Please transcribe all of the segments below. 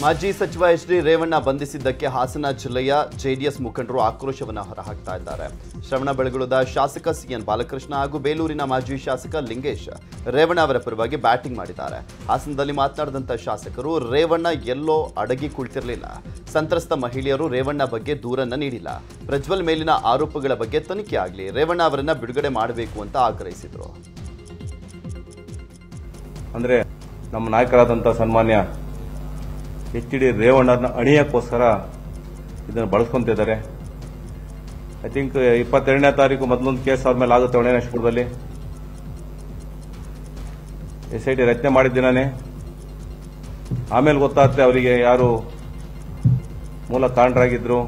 ಮಾಜಿ ಸಚಿವ H D Revanna ಬಂಧಿಸಿದ್ದಕ್ಕೆ ಹಾಸನ ಜಿಲ್ಲೆಯ ಜೆಡಿಎಸ್ ಮುಖಂಡರು ಆಕ್ರೋಶವನ್ನು ಹೊರಹಾಕ್ತಾ ಇದ್ದಾರೆ. ಶ್ರವಣ ಬೆಳಗುಳದ ಶಾಸಕ ಸಿಎನ್ ಬಾಲಕೃಷ್ಣ ಹಾಗೂ ಬೇಲೂರಿನ ಮಾಜಿ ಶಾಸಕ ಲಿಂಗೇಶ್ ರೇವಣ್ಣ ಅವರ ಪರವಾಗಿ ಬ್ಯಾಟಿಂಗ್ ಮಾಡಿದ್ದಾರೆ. ಹಾಸನದಲ್ಲಿ ಮಾತನಾಡಿದಂಥ ಶಾಸಕರು, ರೇವಣ್ಣ ಎಲ್ಲೋ ಅಡಗಿ ಕುಳಿತಿರಲಿಲ್ಲ. ಸಂತ್ರಸ್ತ ಮಹಿಳೆಯರು ರೇವಣ್ಣ ಬಗ್ಗೆ ದೂರನ್ನು ನೀಡಿಲ್ಲ. ಪ್ರಜ್ವಲ್ ಮೇಲಿನ ಆರೋಪಗಳ ಬಗ್ಗೆ ತನಿಖೆ ಆಗಲಿ, ರೇವಣ್ಣ ಅವರನ್ನು ಬಿಡುಗಡೆ ಮಾಡಬೇಕು ಅಂತ ಆಗ್ರಹಿಸಿದರು. ಅಂದರೆ ನಮ್ಮ ನಾಯಕರಾದಂಥ ಸನ್ಮಾನ್ಯ ಎಚ್ ಡಿ ರೇವಣ್ಣನ ಅಣಿಯಕ್ಕೋಸ್ಕರ ಇದನ್ನು ಬಳಸ್ಕೊತಿದ್ದಾರೆ ಐ ಥಿಂಕ್ ಇಪ್ಪತ್ತೆರಡನೇ ತಾರೀಕು ಮೊದಲೊಂದು ಕೇಸ್ ಅವ್ರ ಮೇಲೆ ಆಗುತ್ತೆ ಒಣೇಶ್ವರದಲ್ಲಿ ಎಸ್ ಐ ಟಿ ರಚನೆ ಮಾಡಿದ ದಿನನೇ. ಆಮೇಲೆ ಗೊತ್ತಾಗುತ್ತೆ ಅವರಿಗೆ ಯಾರು ಮೂಲ ಕಾರಣರಾಗಿದ್ದರು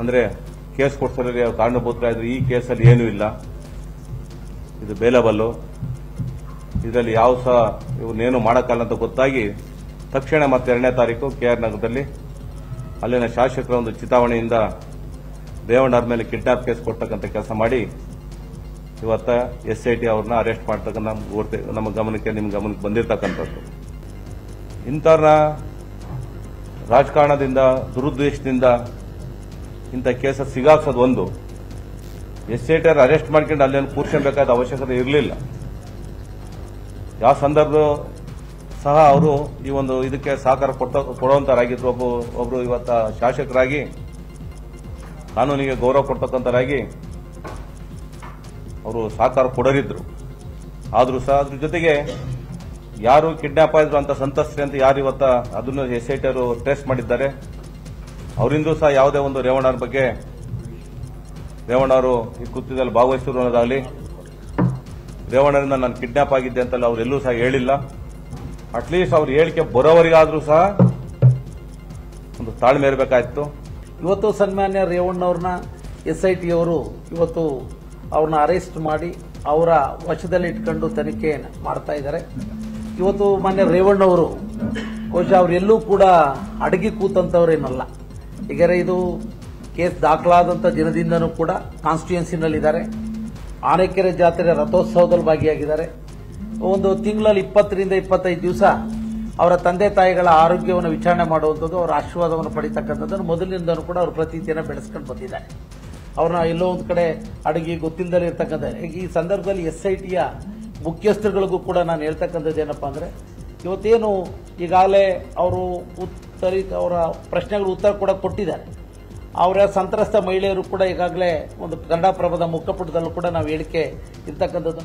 ಅಂದರೆ ಕೇಸ್ ಕೊಡ್ಸೋದ್ರಲ್ಲಿ ಅವ್ರು ಕಾರಣಭೂತರಾದ್ರು ಈ ಕೇಸಲ್ಲಿ ಏನೂ ಇಲ್ಲ. ಇದು ಬೇಲಬಲ್ಲು ಇದರಲ್ಲಿ ಯಾವ ಸಹ ಇವನ್ನೇನು ಮಾಡೋಕ್ಕಲ್ಲ ಅಂತ ಗೊತ್ತಾಗಿ ತಕ್ಷಣ ಮತ್ತೆ ಎರಡನೇ ತಾರೀಕು ಕೆ ಆರ್ ನಗರದಲ್ಲಿ ಅಲ್ಲಿನ ಶಾಸಕರ ಒಂದು ಚಿತಾವಣೆಯಿಂದ ರೇವಣ್ಣವ್ರ ಮೇಲೆ ಕಿಡ್ನಾಪ್ ಕೇಸ್ ಕೊಡ್ತಕ್ಕಂಥ ಕೆಲಸ ಮಾಡಿ ಇವತ್ತ ಎಸ್ ಐ ಅವ್ರನ್ನ ಅರೆಸ್ಟ್ ಮಾಡ್ತಕ್ಕಂಥ ನಮ್ಮ ಗಮನಕ್ಕೆ, ನಿಮ್ಮ ಗಮನಕ್ಕೆ ಬಂದಿರತಕ್ಕಂಥದ್ದು. ಇಂಥವ್ರನ್ನ ರಾಜಕಾರಣದಿಂದ, ದುರುದ್ದೇಶದಿಂದ ಇಂಥ ಕೇಸ ಸಿಗಾಕ್ಸೋದು ಒಂದು. ಎಸ್ ಐ ಅರೆಸ್ಟ್ ಮಾಡ್ಕೊಂಡು ಅಲ್ಲೇನು ಕೂರ್ಸ್ಕೊಬೇಕಾದ ಅವಶ್ಯಕತೆ ಇರಲಿಲ್ಲ. ಯಾವ ಸಂದರ್ಭ ಸಹ ಅವರು ಈ ಒಂದು ಇದಕ್ಕೆ ಸಹಕಾರ ಕೊಡುವಂತರಾಗಿದ್ರು. ಒಬ್ಬ ಒಬ್ಬರು ಇವತ್ತ ಶಾಸಕರಾಗಿ, ಕಾನೂನಿಗೆ ಗೌರವ ಕೊಡ್ತಕ್ಕಂಥರಾಗಿ ಅವರು ಸಹಕಾರ ಕೊಡರಿದ್ರು ಆದರೂ ಸಹ ಅದ್ರ ಜೊತೆಗೆ ಯಾರು ಕಿಡ್ನಾಪ್ ಆದ್ರು ಅಂತ ಸಂತಸ್ತ್ರಿ ಅಂತ ಯಾರು ಇವತ್ತ ಅದನ್ನು ಎಸ್ ಐ ಟಿ ಟ್ರೇಸ್ ಮಾಡಿದ್ದಾರೆ. ಅವರಿಂದ ಸಹ ಯಾವುದೇ ಒಂದು ರೇವಣ್ಣವ್ರ ಬಗ್ಗೆ ರೇವಣ್ಣವರು ಈ ಕೃತ್ಯದಲ್ಲಿ ಭಾಗವಹಿಸಿದ್ರು ಅನ್ನೋದಾಗಲಿ ರೇವಣ್ಣರಿಂದ ನಾನು ಕಿಡ್ನಾಪ್ ಆಗಿದ್ದೆ ಅಂತಲ್ಲ ಅವರೆಲ್ಲೂ ಸಹ ಹೇಳಿಲ್ಲ. ಅಟ್ಲೀಸ್ಟ್ ಅವ್ರು ಹೇಳಿಕೆ ಬರೋವರಿಗಾದ್ರೂ ಸಹ ಒಂದು ತಾಳ್ಮೆ ಇರಬೇಕಾಯ್ತು. ಇವತ್ತು ಸನ್ಮಾನ್ಯ ರೇವಣ್ಣವ್ರನ್ನ ಎಸ್ ಐ ಟಿ ಅವರು ಇವತ್ತು ಅವ್ರನ್ನ ಅರೆಸ್ಟ್ ಮಾಡಿ ಅವರ ವಶದಲ್ಲಿ ಇಟ್ಕೊಂಡು ತನಿಖೆ ಮಾಡ್ತಾ ಇದ್ದಾರೆ. ಇವತ್ತು ಮಾನ್ಯ ರೇವಣ್ಣವರು ಬಹುಶಃ ಅವರೆಲ್ಲೂ ಕೂಡ ಅಡಗಿ ಕೂತಂತವ್ರೇನಲ್ಲ. ಈಗ ಇದು ಕೇಸ್ ದಾಖಲಾದಂಥ ದಿನದಿಂದನೂ ಕೂಡ ಕಾನ್ಸ್ಟಿಟ್ಯೂನ್ಸಿನಲ್ಲಿದ್ದಾರೆ ಆನೆಕೆರೆ ಜಾತ್ರೆ ರಥೋತ್ಸವದಲ್ಲಿ ಭಾಗಿಯಾಗಿದ್ದಾರೆ. ಒಂದು ತಿಂಗಳಲ್ಲಿ ಇಪ್ಪತ್ತರಿಂದ ಇಪ್ಪತ್ತೈದು ದಿವಸ ಅವರ ತಂದೆ ತಾಯಿಗಳ ಆರೋಗ್ಯವನ್ನು ವಿಚಾರಣೆ ಮಾಡುವಂಥದ್ದು, ಅವರ ಆಶೀರ್ವಾದವನ್ನು ಪಡಿತಕ್ಕಂಥದ್ದನ್ನು ಮೊದಲಿನಿಂದನೂ ಕೂಡ ಅವರು ಪ್ರತಿದಿನ ಬೆಳೆಸ್ಕೊಂಡು ಬಂದಿದ್ದಾರೆ. ಅವ್ರನ್ನ ಎಲ್ಲೋ ಒಂದು ಕಡೆ ಅಡುಗೆ ಗೊತ್ತಿಲ್ಲದಲ್ಲೇ ಇರ್ತಕ್ಕಂಥ ಈ ಸಂದರ್ಭದಲ್ಲಿ ಎಸ್ ಐ ಟಿಯ ಮುಖ್ಯಸ್ಥರುಗಳಿಗೂ ಕೂಡ ನಾನು ಹೇಳ್ತಕ್ಕಂಥದ್ದು ಏನಪ್ಪ ಅಂದರೆ, ಇವತ್ತೇನು ಈಗಾಗಲೇ ಅವರು ಉತ್ತರಿ, ಅವರ ಪ್ರಶ್ನೆಗಳು ಉತ್ತರ ಕೂಡ ಕೊಟ್ಟಿದ್ದಾರೆ. ಅವರ ಸಂತ್ರಸ್ತ ಮಹಿಳೆಯರು ಕೂಡ ಈಗಾಗಲೇ ಒಂದು ಕನ್ನಡಪ್ರಭದ ಮುಖಪುಟದಲ್ಲೂ ಕೂಡ ನಾವು ಹೇಳಿಕೆ ಇರ್ತಕ್ಕಂಥದ್ದು.